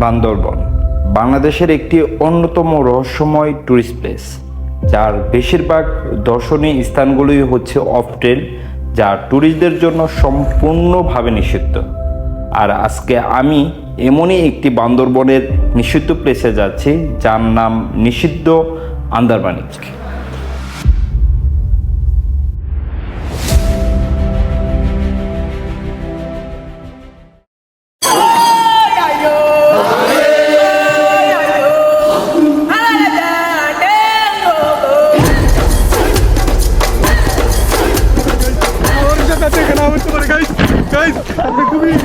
বান্দরবন, বাংলাদেশের একটি অন্যতম রহস্যময় ট্যুরিস্ট প্লেস যার বেশিরভাগ দর্শনীয় স্থানগুলোই হচ্ছে অফ ট্রেল যা ট্যুরিস্টদের জন্য সম্পূর্ণভাবে নিষিদ্ধ। আর আজকে আমি এমনই একটি বান্দরবনের নিষিদ্ধ প্লেসে যাচ্ছি, যার নাম নিষিদ্ধ আন্দারমানিক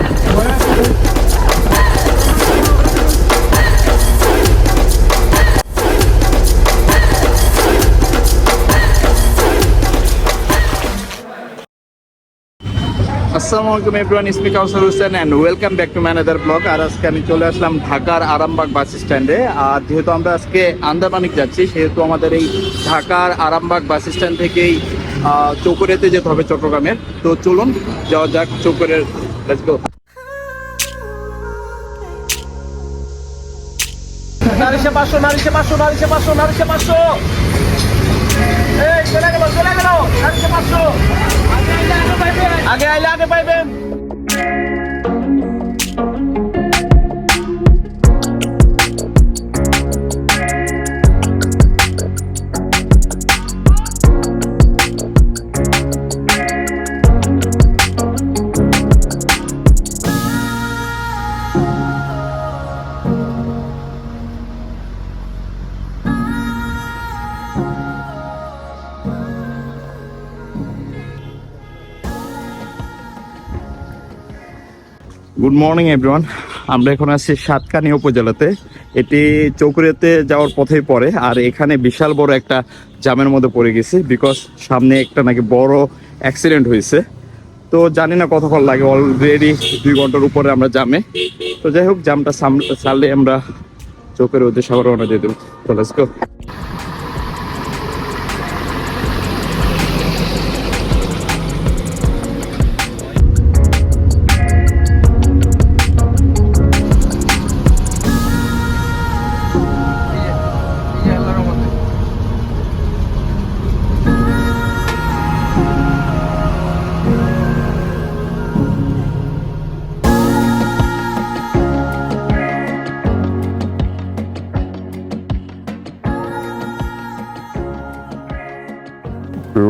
আসসালামু আলাইকুম everyone speak Kawsar Hossain and welcome back to manager blog আর আজকে আমি চলে আসলাম ঢাকার আরামবাগ বাস স্ট্যান্ডে। আর যেহেতু আমরা আজকে আন্দামানিক যাচ্ছি, সেহেতু আমাদের এই ঢাকার আরামবাগ বাস স্ট্যান্ড থেকেই চৌকরিয়াতে যেতে হবে চট্টগ্রামের। তো চলুন যাওয়া যাক গো নারিশে আগে আইলে আগে পাইবেন। গুড মর্নিং এভরিওয়ান আমরা এখন আছি সাতকানি উপজেলাতে। এটি চৌকুরিয়াতে যাওয়ার পথেই পড়ে, আর এখানে বিশাল বড় একটা জামের মধ্যে পড়ে গেছি বিকজ সামনে একটা নাকি বড় অ্যাক্সিডেন্ট হয়েছে। তো জানি না কতক্ষণ লাগে অলরেডি দুই ঘণ্টার উপরে আমরা জামে। তো যাই হোক, জামটা সামলে আমরা চোখের উদ্দেশ্যে আবার রওনা দিয়ে দেবো। তো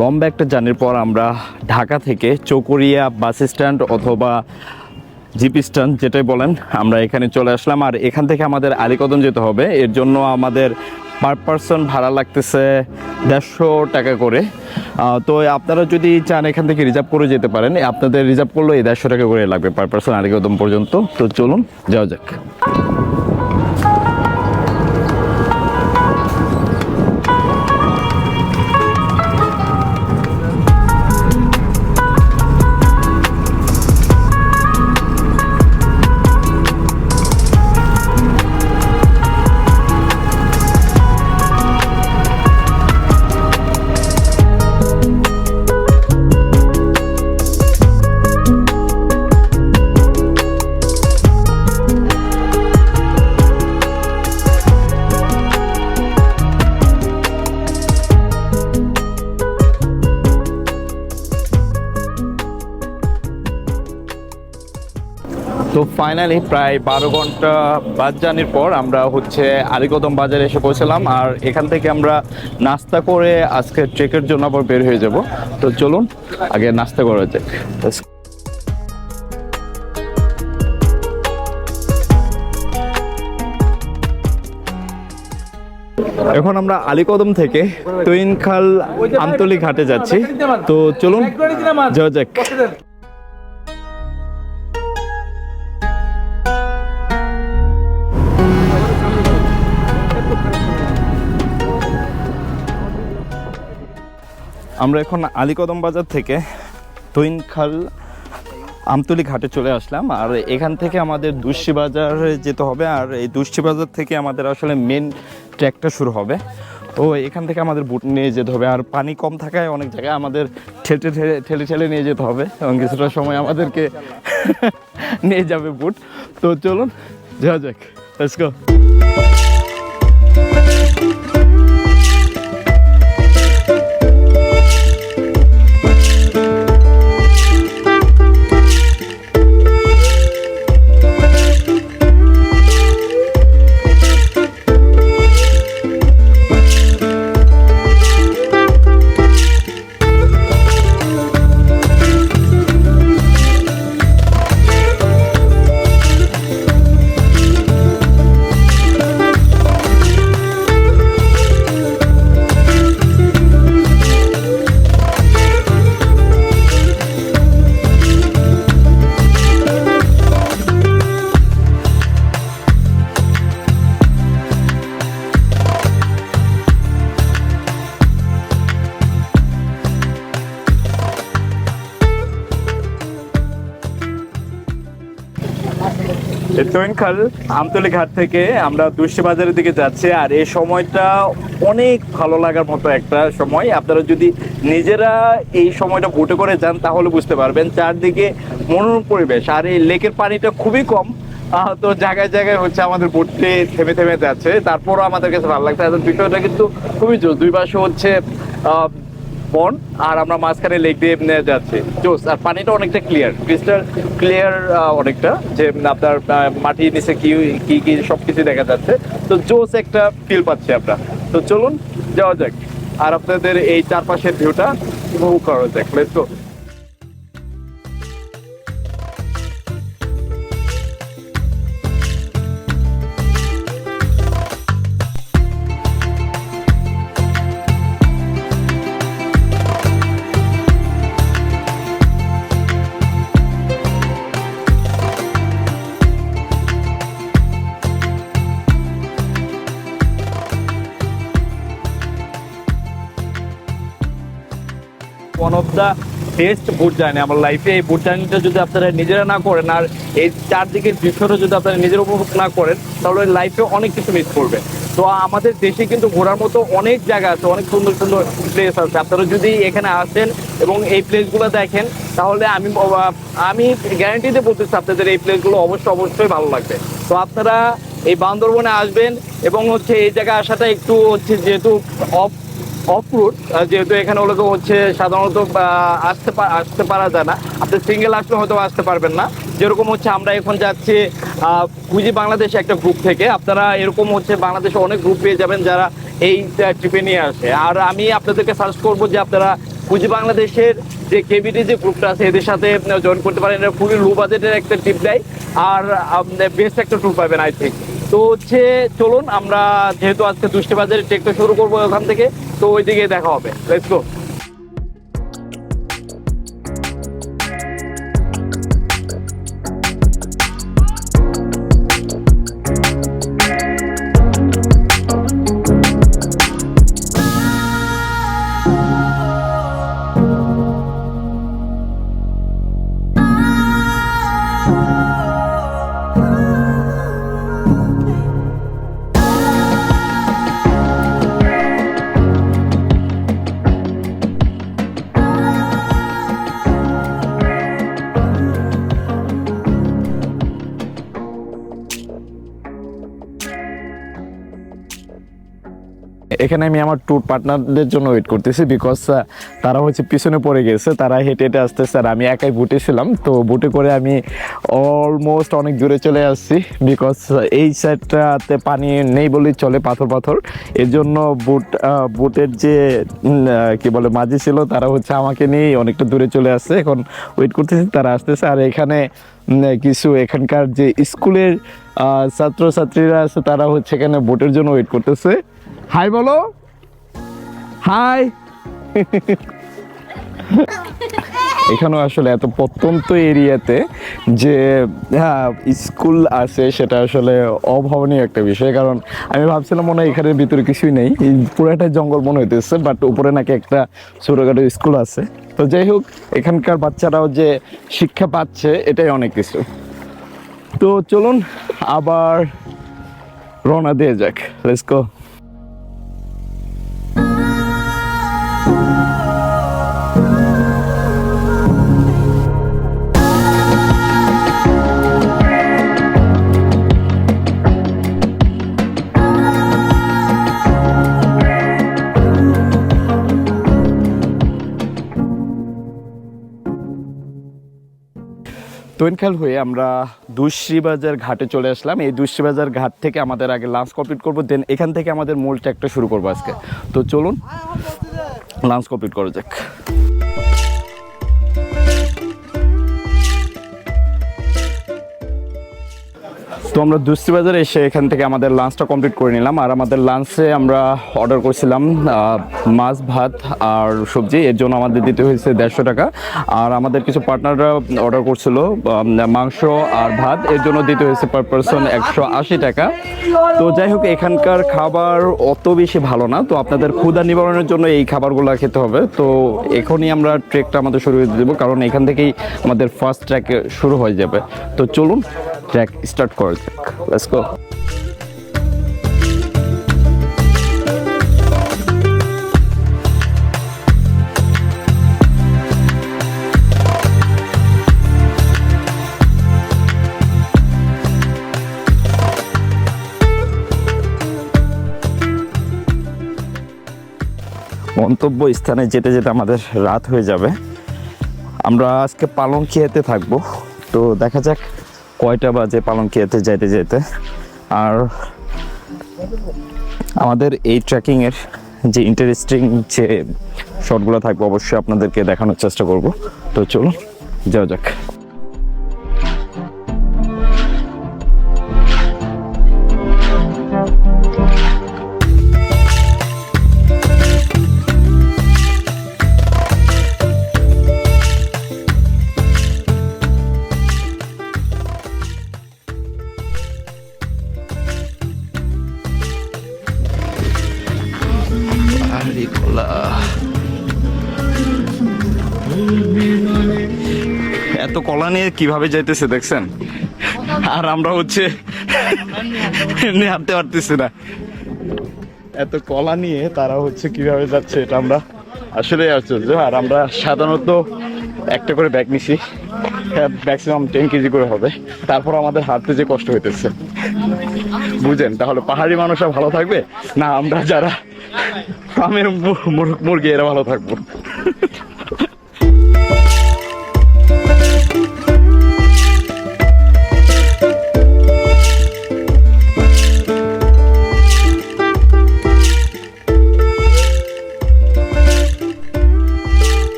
লম্বা একটা জার্নির পর আমরা ঢাকা থেকে চৌকরিয়া বাস স্ট্যান্ড অথবা জিপি স্ট্যান্ড, যেটাই বলেন, আমরা এখানে চলে আসলাম। আর এখান থেকে আমাদের আলিকদম যেতে হবে। এর জন্য আমাদের পার পার্সন ভাড়া লাগতেছে দেড়শো টাকা করে। তো আপনারা যদি চান এখান থেকে রিজার্ভ করে যেতে পারেন, আপনাদের রিজার্ভ করলেও এই দেড়শো টাকা করে লাগবে পার পার্সন আলিকদম পর্যন্ত। তো চলুন, যাওয়া যাক। তো ফাইনালি প্রায় বারো ঘণ্টা বাস জার্নির পর আমরা হচ্ছে আলিকদম বাজারে এসে পৌঁছলাম। আর এখান থেকে আমরা নাস্তা করে আজকে ট্রেকের জন্য আবার বের হয়ে যাব। তো চলুন, আগে নাস্তা করা যাক। এখন আমরা আলীকদম থেকে তৈনখাল আমতলি ঘাটে যাচ্ছি। তো চলুন, যাওয়া যাক। আমরা এখন আলীকদম বাজার থেকে তৈনখাল আমতলি ঘাটে চলে আসলাম। আর এখান থেকে আমাদের দুষ্টি বাজারে যেতে হবে। আর এই দুষ্টি বাজার থেকে আমাদের আসলে মেন ট্র্যাকটা শুরু হবে। তো এখান থেকে আমাদের বুট নিয়ে যেতে হবে। আর পানি কম থাকায় অনেক জায়গায় আমাদের ঠেলে ঠেলে ঠেলে ঠেলে নিয়ে যেতে হবে। এবং কিছুটা সময় আমাদেরকে নিয়ে যাবে বুট তো চলুন, যাওয়া যাক। তোয়েনখাল আমতলি ঘাট থেকে আমরা দুষ্টি বাজারের দিকে যাচ্ছি, আর এই সময়টা অনেক ভালো লাগার মতো একটা সময়। আপনারা যদি নিজেরা এই সময়টা বোটে করে যান, তাহলে বুঝতে পারবেন চারদিকে মনোরম পরিবেশ। আর এই লেকের পানিটা খুবই কম তো জায়গায় জায়গায় হচ্ছে আমাদের বোটে থেমে থেমে যাচ্ছে। তারপরও আমাদের কাছে ভালো লাগছে। আর বিষয়টা কিন্তু খুবই জোর। দুই পাশে হচ্ছে বন, আর আমরা মাঝখানে লেক দিয়ে যাচ্ছি। জোস, আর পানিটা অনেকটা ক্লিয়ার ক্রিস্টাল ক্লিয়ার অনেকটা, যে আপনার মাটি মাটির নিচে কি কি কি সব কিছু দেখা যাচ্ছে। তো জোস একটা ফিল পাচ্ছে আমরা। তো চলুন, যাওয়া যাক। আর আপনাদের এই চারপাশের ভিউটা উপভোগ করা যাক। Let's go of the best boat journey আমার লাইফে এই বুট জার্নিটা যদি আপনারা নিজেরা না করেন, আর এই চারদিকের দৃশ্যটা যদি আপনারা নিজেরা উপভোগ না করেন, তাহলে লাইফে অনেক কিছু মিস করবেন তো আমাদের দেশে কিন্তু ঘোরার মতো অনেক জায়গা আছে, অনেক সুন্দর সুন্দর প্লেস আছে। আপনারা যদি এখানে আসেন এবং এই প্লেসগুলো দেখেন, তাহলে আমি আমি গ্যারান্টিতে বলতেছি আপনাদের এই প্লেসগুলো অবশ্যই অবশ্যই ভালো লাগবে। তো আপনারা এই বান্দরবনে আসবেন এবং হচ্ছে এই জায়গায় আসাটা একটু হচ্ছে যেহেতু অফ অফ রুট যেহেতু এখানে তো হচ্ছে সাধারণত আসতে আসতে পারা যায় না। আপনি সিঙ্গেল আসলে হয়তো আসতে পারবেন না। যেরকম হচ্ছে আমরা এখন যাচ্ছি পুঁজি বাংলাদেশ একটা গ্রুপ থেকে। আপনারা এরকম হচ্ছে বাংলাদেশে অনেক গ্রুপ পেয়ে যাবেন যারা এই ট্রিপে নিয়ে আসে। আর আমি আপনাদেরকে সার্চ করব যে আপনারা পুঁজি বাংলাদেশের যে কেবিটি যে গ্রুপটা আছে, এদের সাথে জয়েন করতে পারেন। এটা খুবই লো বাজেটের একটা ট্রিপ দেয় আর বেস্ট একটা ট্যুর পাবেন আই থিঙ্ক তো হচ্ছে, চলুন, আমরা যেহেতু আজকে দুষ্টি বাজারে ট্রেকটা শুরু করব ওখান থেকে। তো ওইদিকে দেখা হবে। লেটস গো এখানে আমি আমার ট্যুর পার্টনারদের জন্য ওয়েট করতেছি বিকজ তারা হচ্ছে পিছনে পড়ে গেছে, তারা হেঁটে হেঁটে আসতেছে আর আমি একাই বুটে ছিলাম। তো বুটে করে আমি অলমোস্ট অনেক দূরে চলে আসছি বিকজ এই সাইডটাতে পানি নেই বলেই চলে পাথর পাথর। এর জন্য বুট বুটের যে কি বলে, মাঝি ছিল, তারা হচ্ছে আমাকে নিয়েই অনেকটা দূরে চলে আসছে। এখন ওয়েট করতেছি, তারা আসতেছে আর এখানে কিছু এখানকার যে স্কুলের ছাত্রছাত্রীরা আছে, তারা হচ্ছে এখানে বোটের জন্য ওয়েট করতেছে। হাই বলো। হাই। এখানেও আসলে এত প্রত্যন্ত এরিয়াতে যে হ্যাঁ স্কুল আছে সেটা আসলে অভাবনীয় একটা বিষয়। কারণ আমি ভাবছিলাম মনে হয় এখানের ভিতরে কিছুই নেই। পুরাটা জঙ্গল মনে হইতেছে বাট উপরে নাকি একটা ছোটোখাটো স্কুল আছে। তো যাই হোক, এখানকার বাচ্চারাও যে শিক্ষা পাচ্ছে, এটাই অনেক কিছু। তো চলুন, আবার রওনা দিয়ে যাক। লেটস গো তৈনখাল হয়ে আমরা দুশ্রীবাজার ঘাটে চলে আসলাম। এই দুশ্রীবাজার ঘাট থেকে আমাদের আগে লাঞ্চ কমপ্লিট করব দেন এখান থেকে আমাদের মূল ট্র্যাকটা শুরু করব আজকে। তো চলুন লাঞ্চ কমপ্লিট করা যাক। আমরা দুস্তি বাজারে এসে এখান থেকে আমাদের লাঞ্চটা কমপ্লিট করে নিলাম। আর আমাদের লাঞ্চে আমরা অর্ডার করছিলাম মাছ, ভাত আর সবজি। এর জন্য আমাদের দিতে হয়েছে দেড়শো টাকা। আর আমাদের কিছু পার্টনাররা অর্ডার করছিল মাংস আর ভাত। এর জন্য দিতে হয়েছে পার পারসন একশো আশি টাকা। তো যাই হোক, এখানকার খাবার অত বেশি ভালো না। তো আপনাদের ক্ষুধা নিবারণের জন্য এই খাবারগুলো খেতে হবে। তো এখনই আমরা ট্রেকটা আমাদের শুরু করে দেবো, কারণ এখান থেকেই আমাদের ফার্স্ট ট্র্যাক শুরু হয়ে যাবে। তো চলুন ট্র্যাক স্টার্ট করা যাক লেটস গো গন্তব্য স্থানে যেতে যেতে আমাদের রাত হয়ে যাবে। আমরা আজকে পালং খেয়েতে থাকব। তো দেখা যাক কয়টা বাজে পালং খেয়েতে যাইতে যেতে আর আমাদের এই ট্রেকিংয়ের যে ইন্টারেস্টিং যে শটগুলো থাকবে, অবশ্যই আপনাদেরকে দেখানোর চেষ্টা করব। তো চলুন, যাওয়া যাক। নিয়ে কীভাবে যাইতেছে দেখছেন? আর আমরা হচ্ছে হাঁটতে পারতেছি না। এত কলা নিয়ে তারা হচ্ছে কীভাবে যাচ্ছে এটা আমরা আসলে আশ্চর্য। আর আমরা সাধারণত একটা করে ব্যাগ নিছি। ম্যাক্সিমাম টেন কেজি করে হবে। তারপর আমাদের হাঁটতে যে কষ্ট হইতেছে। বুঝেন, তাহলে পাহাড়ি মানুষরা ভালো থাকবে? না, আমরা যারা মু- মুরগি, এরা ভালো থাকব।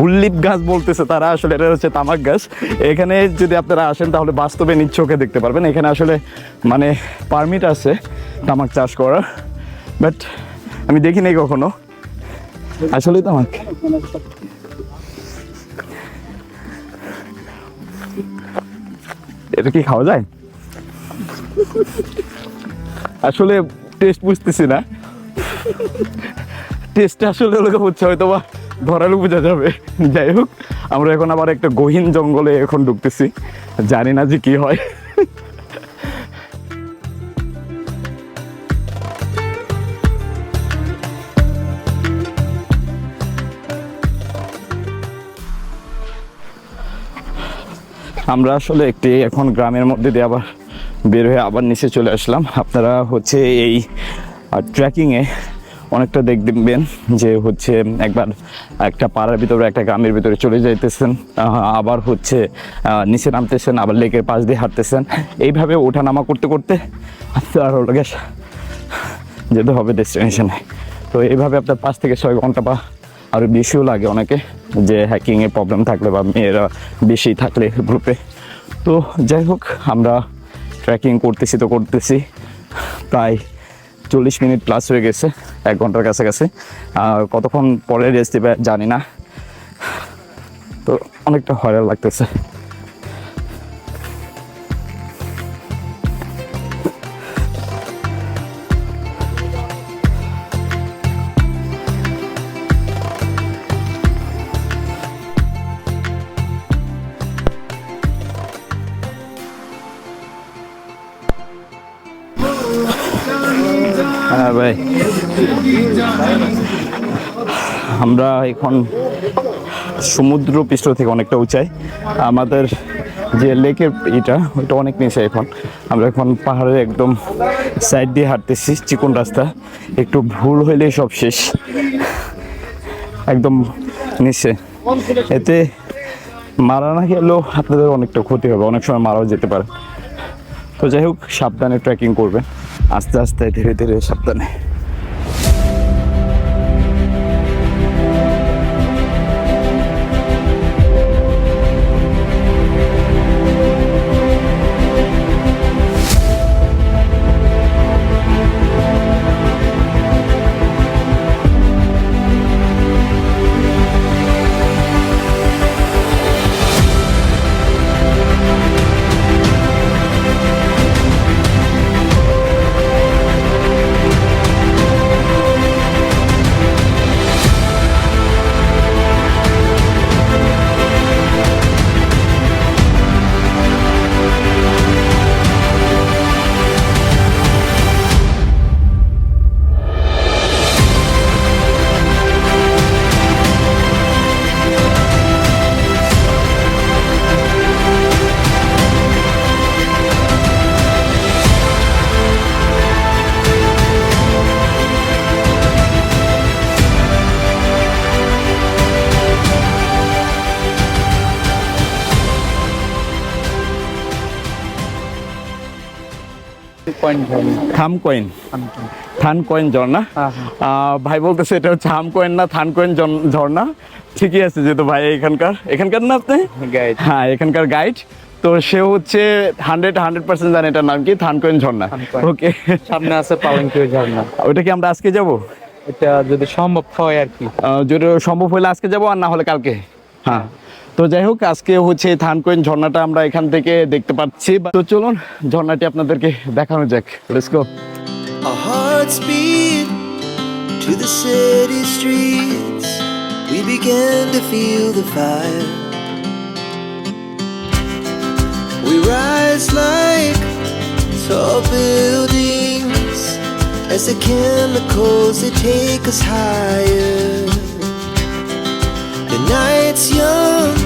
গুল্লিপ গাছ বলতেছে তারা, আসলে এটা হচ্ছে তামাক গাছ। এখানে যদি আপনারা আসেন, তাহলে বাস্তবে চোখে দেখতে পারবেন। এখানে আসলে মানে পারমিট আছে তামাক চাষ করার। বাট আমি দেখি নাই কখনো। আসলে তামাক। এটা কি খাওয়া যায়? আসলে টেস্ট বুঝতেছি না। টেস্ট আসলে হচ্ছে হয়তো বা ধরালে বোঝা যাবে। যাই হোক, আমরা এখন আবার একটা গহীন জঙ্গলে এখন ঢুকতেছি। জানি না যে কি হয়। আমরা আসলে একটি এখন গ্রামের মধ্যে দিয়ে আবার বের হয়ে আবার নিচে চলে আসলাম। আপনারা হচ্ছে এই ট্রেকিংয়ে অনেকটা দেখবেন যে হচ্ছে একবার একটা পাড়ার ভিতরে, একটা গ্রামের ভিতরে চলে যাইতেছেন আবার হচ্ছে নিচে নামতেছেন, আবার লেকের পাশ দিয়ে হাঁটতেছেন। এইভাবে ওঠানামা করতে করতে আর গ্যাস যেতে হবে ডেস্টিনেশনে তো এইভাবে আপনার পাঁচ থেকে ছয় ঘণ্টা বা আরও বেশিও লাগে অনেকে যে হ্যাকিংয়ের প্রবলেম থাকলে বা মেয়েরা বেশি থাকলে গ্রুপে তো যাই হোক, আমরা ট্রেকিং করতেছি তো করতেছি। প্রায় চল্লিশ মিনিট প্লাস হয়ে গেছে, এক ঘণ্টার কাছাকাছি। কতক্ষণ পরে রেস্ট দেবে জানি না। তো অনেকটা হয়রান লাগতেছে। আমরা এখন সমুদ্র পৃষ্ঠ থেকে অনেকটা উঁচাই। আমাদের যে লেকের এটা ওইটা অনেক নিচে এখন। আমরা এখন পাহাড়ের একদম সাইড দিয়ে হাঁটতেছি, চিকন রাস্তা। একটু ভুল হইলেই সব শেষ। একদম নিচে। এতে মারা না গেলেও আপনাদের অনেকটা ক্ষতি হবে, অনেক সময় মারাও যেতে পারে। তো যাই হোক, সাবধানে ট্রেকিং করবেন। আস্তে আস্তে ধীরে ধীরে সাবধানে। থাম কয়েন থান কয়েন ঝর্ণা ভাই বলতেছে এটা হচ্ছে হাম কয়েন না থান কয়েন ঝর্ণা ঠিকই আছে যেহেতু ভাই এখানকার। এখানকার না আপনি? Guide. হ্যাঁ এখানকার গাইড তো সে হচ্ছে হান্ড্রেড হান্ড্রেড পার্সেন্ট জানে এটার নাম কি? থান কয়েন ঝর্ণা ওকে সামনে আছে পালংকি ঝর্ণা ওইটা কি আমরা আজকে যাব? এটা যদি সম্ভব হয় আর কি। যদি সম্ভব হলে আজকে যাব আর না হলে কালকে। হ্যাঁ। তো যাই হোক আজকে হচ্ছে থানকোয়েন ঝর্ণাটা আমরা এখান থেকে দেখতে পাচ্ছি তো চলুন ঝর্ণাটি আপনাদেরকে দেখানো যাক let's go to the city streets. We began to feel the fire. We rise like tall buildings as the chemicals they take us higher. The night's young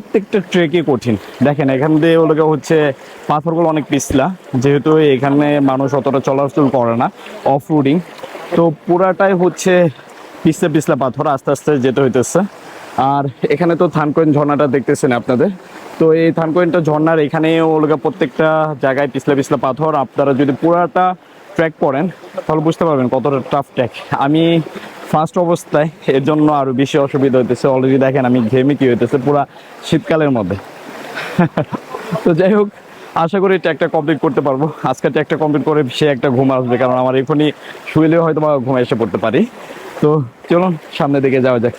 প্রত্যেকটা ট্রেকই কঠিন। দেখেন, এখান দিয়ে ওগুলো হচ্ছে, পাথরগুলো অনেক পিছলা, যেহেতু এখানে মানুষ অতটা চলাচল করে না অফ রোডিং তো পুরাটাই হচ্ছে পিছলা পিছলা পাথর, আস্তে আস্তে যেতে হইতেছে। আর এখানে তো থানকোয়েন ঝর্ণাটা দেখতেছেন আপনাদের। তো এই থানকোয়েনটা ঝর্ণার এখানে ওলগা প্রত্যেকটা জায়গায় পিছলা পিছলা পাথর। আপনারা যদি পুরাটা ট্র্যাক করেন, তাহলে বুঝতে পারবেন কতটা টাফ ট্র্যাক আমি ফার্স্ট অবস্থায় এর জন্য আরও বেশি অসুবিধা হইতেছে। অলরেডি দেখেন আমি ঘেমে কি হইতেছে পুরা শীতকালের মধ্যে। তো যাই হোক, আশা করি ট্র্যাকটা কমপ্লিট করতে পারব। আজকে ট্র্যাকটা কমপ্লিট করে সে একটা ঘুম আসবে, কারণ আমার এখনই শুইলেও হয়তো বা ঘুম এসে পড়তে পারি। তো চলুন, সামনের দিকে যাওয়া যাক।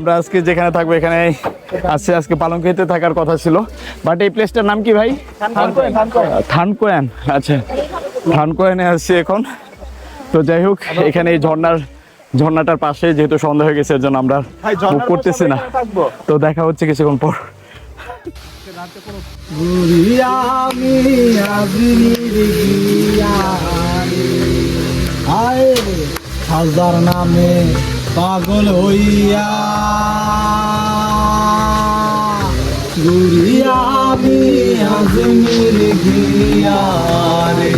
আমরা আজকে যেখানে থাকব এখানে আছে আজকে পালংকিতে থাকার কথা ছিল। বাট এই প্লেসটার নাম কি ভাই? থানকোয়ান আচ্ছা। থানকোয়ানে আসছি এখন। তো যাই হোক এখানে এই ঝর্ণার ঝর্ণাটার পাশে যেহেতু সন্ধ্যা হয়ে গেছে এর জন্য আমরা মুভ করতেছি না। তো দেখা হচ্ছে কিছুক্ষণ পর। আয় হাজার নামে পাগল হইয়া। ঘুরিয়া আমি আজমির গিয়া রে।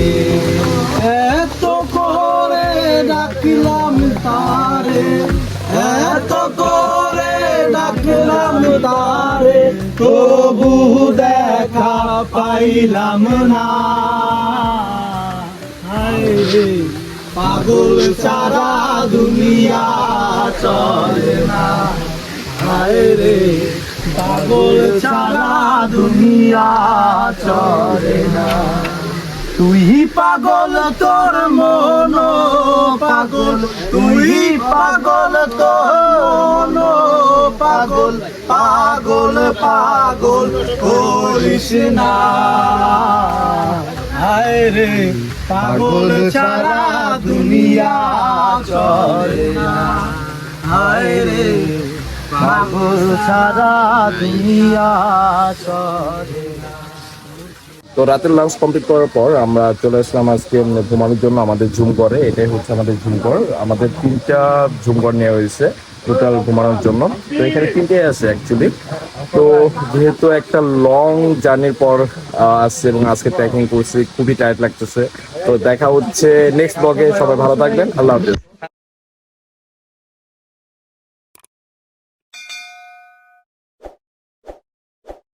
এত করে ডাকিলাম তারে, এত করে ডাকলাম তারে, তবু দেখা পাইলাম না। হায় পাগল সারা দুনিয়া চলে না। হায় রে পাগল সারা দুনিয়া চলে না। তুই পাগল তোর মন পাগল। তুই পাগল তোর মন পাগল। পাগল পাগল করিস না। হায় রে পাগল ছাড়া দুনিয়া চলে না। হায় রে পাগল সারা দুনিয়া চলে। তো রাতের লাঞ্চ কমপ্লিট করার পর আমরা চলে আসলাম আজকে ঘুমানোর জন্য আমাদের ঝুম ঘরে এটাই হচ্ছে আমাদের ঝুম ঘর আমাদের তিনটা ঝুম ঘর নেওয়া হয়েছে টোটাল ঘুমানোর জন্য। তো এখানে তিনটেই আছে অ্যাকচুয়ালি তো যেহেতু একটা লং জার্নির পর আসছে এবং আজকে ট্রেকিং করছি, খুবই টায়ার্ড লাগতেছে। তো দেখা হচ্ছে নেক্সট ব্লগে সবাই ভালো থাকবেন। আল্লাহ হাফিজ।